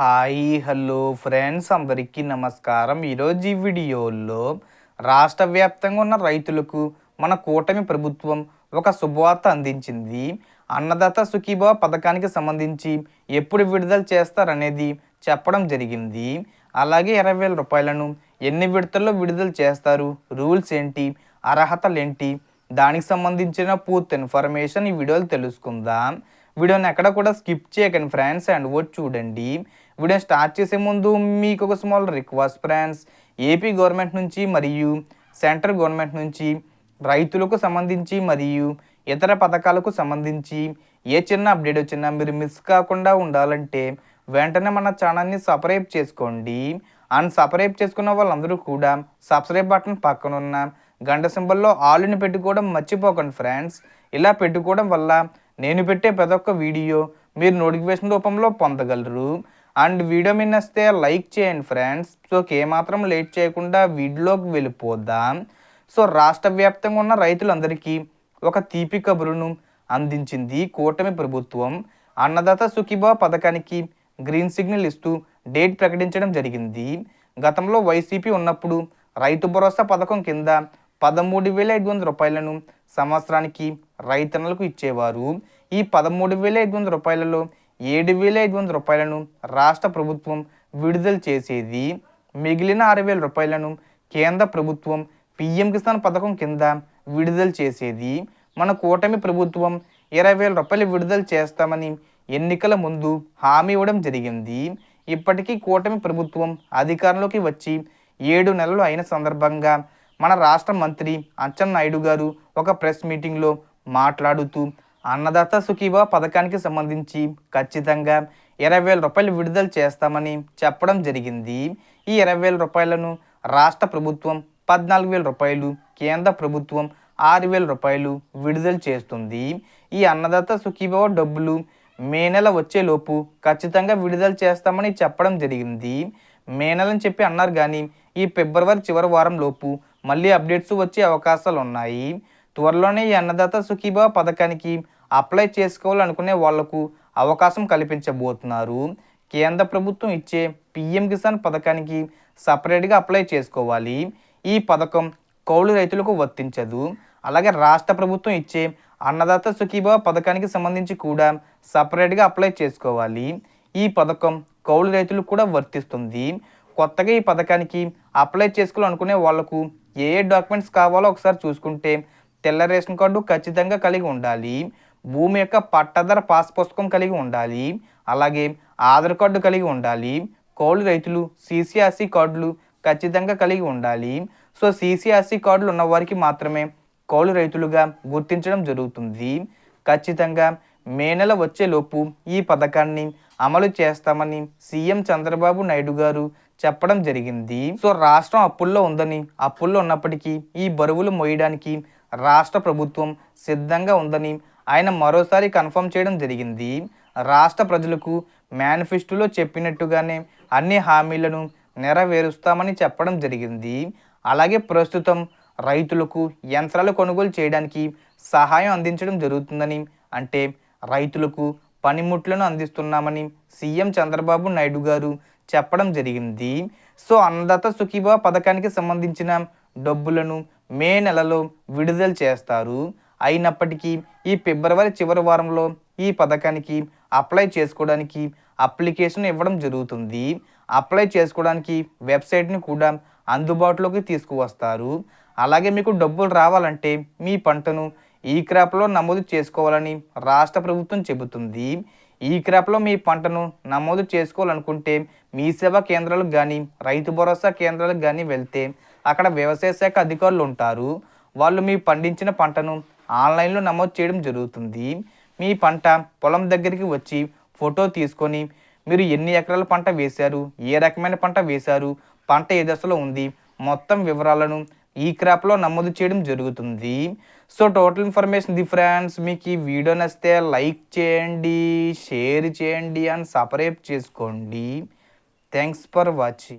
Hi hello friends. అందరికీ నమస్కారం. ఈరోజు ఈ వీడియోలో రాష్ట్ర వ్యాప్తంగా ఉన్న రైతులకు మన కూటమి ప్రభుత్వం ఒక శుభవార్త అందించింది. అన్నదాత సుఖీభావ పథకానికి సంబంధించి ఎప్పుడు విడుదల చేస్తారనేది చెప్పడం జరిగింది. అలాగే ఇరవై వేల రూపాయలను ఎన్ని విడతల్లో విడుదల చేస్తారు రూల్స్ ఏంటి అర్హతలు ఏంటి దానికి సంబంధించిన పూర్తి ఇన్ఫర్మేషన్ ఈ వీడియోలో తెలుసుకుందాం. వీడియోని ఎక్కడ కూడా స్కిప్ చేయకండి ఫ్రెండ్స్. అండ్ వచ్చి చూడండి. వీడియో స్టార్ట్ చేసే ముందు మీకు ఒక small request friends AP government నుంచి మరియు సెంట్రల్ గవర్నమెంట్ నుంచి రైతులకు సంబంధించి మరియు ఇతర పథకాలకు సంబంధించి ఏ చిన్న అప్డేట్ వచ్చినా మీరు మిస్ కాకుండా ఉండాలంటే వెంటనే మన ఛానల్ని సబ్స్క్రైబ్ చేసుకోండి. అండ్ సబ్స్క్రైబ్ చేసుకున్న వాళ్ళందరూ కూడా సబ్స్క్రైబ్ బటన్ పక్కన ఉన్న గంట సింబల్లో ఆలుని పెట్టుకోవడం మర్చిపోకండి ఫ్రెండ్స్ ఇలా పెట్టుకోవడం వల్ల నేను పెట్టే ప్రతి ఒక్క వీడియో మీరు నోటిఫికేషన్ రూపంలో పొందగలరు. అండ్ వీడియో మీద నచ్చితే లైక్ చేయండి ఫ్రెండ్స్. సో ఏమాత్రం లేట్ చేయకుండా వీడియోలోకి వెళ్ళిపోదాం. సో రాష్ట్ర వ్యాప్తంగా ఉన్న రైతులందరికీ ఒక తీపి కబురును అందించింది కూటమి ప్రభుత్వం. అన్నదాత సుఖీభావ పథకానికి గ్రీన్ సిగ్నల్ ఇస్తూ డేట్ ప్రకటించడం జరిగింది. గతంలో వైసీపీ ఉన్నప్పుడు రైతు భరోసా పథకం కింద పదమూడు వేల ఐదు వందల రూపాయలను సంవత్సరానికి రైతన్నలకు ఇచ్చేవారు. ఈ పదమూడు వేల ఐదు వందల రూపాయలలో ఏడు వేల ఐదు వందల రూపాయలను రాష్ట్ర ప్రభుత్వం విడుదల చేసేది. మిగిలిన ఆరు వేల రూపాయలను కేంద్ర ప్రభుత్వం పిఎం కిసాన్ పథకం కింద విడుదల చేసేది. మన కూటమి ప్రభుత్వం ఇరవై వేల రూపాయలు విడుదల చేస్తామని ఎన్నికల ముందు హామీ ఇవ్వడం జరిగింది. ఇప్పటికీ కూటమి ప్రభుత్వం అధికారంలోకి వచ్చి ఏడు నెలలు అయిన సందర్భంగా మన రాష్ట్ర మంత్రి అచ్చెన్నాయుడు గారు ఒక ప్రెస్ మీటింగ్లో మాట్లాడుతూ అన్నదాత సుఖీభా పథకానికి సంబంధించి ఖచ్చితంగా ఇరవై వేల రూపాయలు విడుదల చేస్తామని చెప్పడం జరిగింది. ఈ ఇరవై వేల రూపాయలను రాష్ట్ర ప్రభుత్వం పద్నాలుగు వేల రూపాయలు కేంద్ర ప్రభుత్వం ఆరు వేల రూపాయలు విడుదల చేస్తుంది. ఈ అన్నదాత సుఖీభావ డబ్బులు మే నెల వచ్చేలోపు ఖచ్చితంగా విడుదల చేస్తామని చెప్పడం జరిగింది. మే నెలని చెప్పి అన్నారు కానీ ఈ ఫిబ్రవరి చివరి వారం లోపు మళ్ళీ అప్డేట్స్ వచ్చే అవకాశాలు ఉన్నాయి త్వరలోనే ఈ అన్నదాత సుఖీభావ పథకానికి అప్లై చేసుకోవాలనుకునే వాళ్ళకు అవకాశం కల్పించబోతున్నారు. కేంద్ర ప్రభుత్వం ఇచ్చే పిఎం కిసాన్ పథకానికి సపరేట్గా అప్లై చేసుకోవాలి. ఈ పథకం కౌలు రైతులకు వర్తించదు. అలాగే రాష్ట్ర ప్రభుత్వం ఇచ్చే అన్నదాత సుఖీభావ పథకానికి సంబంధించి కూడా సపరేట్గా అప్లై చేసుకోవాలి. ఈ పథకం కౌలు రైతులకు కూడా వర్తిస్తుంది. కొత్తగా ఈ పథకానికి అప్లై చేసుకోవాలనుకునే వాళ్ళకు ఏ ఏ డాక్యుమెంట్స్ కావాలో ఒకసారి చూసుకుంటే తెల్ల రేషన్ కార్డు ఖచ్చితంగా కలిగి ఉండాలి. భూమి యొక్క పట్టధర పాస్ పుస్తకం కలిగి ఉండాలి. అలాగే ఆధార్ కార్డు కలిగి ఉండాలి. కౌలు రైతులు సిసిఆర్సి కార్డులు ఖచ్చితంగా కలిగి ఉండాలి. సో సిసిఆర్సి కార్డులు ఉన్న వారికి మాత్రమే కౌలు రైతులుగా గుర్తించడం జరుగుతుంది. ఖచ్చితంగా మే నెల వచ్చేలోపు ఈ పథకాన్ని అమలు చేస్తామని సీఎం చంద్రబాబు నాయుడు గారు చెప్పడం జరిగింది. సో రాష్ట్రం అప్పుల్లో ఉందని అప్పుల్లో ఉన్నప్పటికీ ఈ బరువులు మోయడానికి రాష్ట్ర ప్రభుత్వం సిద్ధంగా ఉందని ఆయన మరోసారి కన్ఫర్మ్ చేయడం జరిగింది. రాష్ట్ర ప్రజలకు మేనిఫెస్టోలో చెప్పినట్టుగానే అన్ని హామీలను నెరవేరుస్తామని చెప్పడం జరిగింది. అలాగే ప్రస్తుతం రైతులకు యంత్రాలు కొనుగోలు చేయడానికి సహాయం అందించడం జరుగుతుందని అంటే రైతులకు పనిముట్లను అందిస్తున్నామని సీఎం చంద్రబాబు నాయుడు గారు చెప్పడం జరిగింది. సో అన్నదాత సుఖీభావ పథకానికి సంబంధించిన డబ్బులను మే నెలలో విడుదల చేస్తారు. అయినప్పటికీ ఈ ఫిబ్రవరి చివరి వారంలో ఈ పథకానికి అప్లై చేసుకోవడానికి అప్లికేషన్ ఇవ్వడం జరుగుతుంది. అప్లై చేసుకోవడానికి వెబ్సైట్ని కూడా అందుబాటులోకి తీసుకువస్తారు. అలాగే మీకు డబ్బులు రావాలంటే మీ పంటను ఈ క్రాప్లో నమోదు చేసుకోవాలని రాష్ట్ర ప్రభుత్వం చెబుతుంది. ఈ క్రాప్లో మీ పంటను నమోదు చేసుకోవాలనుకుంటే మీ సేవా కేంద్రాలకు కానీ రైతు భరోసా కేంద్రాలకు కానీ వెళ్తే అక్కడ వ్యవసాయ శాఖ అధికారులు ఉంటారు. వాళ్ళు మీ పండించిన పంటను ఆన్లైన్లో నమోదు చేయడం జరుగుతుంది. మీ పంట పొలం దగ్గరికి వచ్చి ఫోటో తీసుకొని మీరు ఎన్ని ఎకరాల పంట వేశారు ఏ రకమైన పంట వేశారు పంట ఏ దశలో ఉంది మొత్తం వివరాలను ఈ క్రాప్లో నమోదు చేయడం జరుగుతుంది. So total information the friends మీకు ఈ వీడియో నచ్చితే లైక్ చేయండి షేర్ చేయండి అండ్ సపరేట్ చేసుకోండి. Thanks for watching.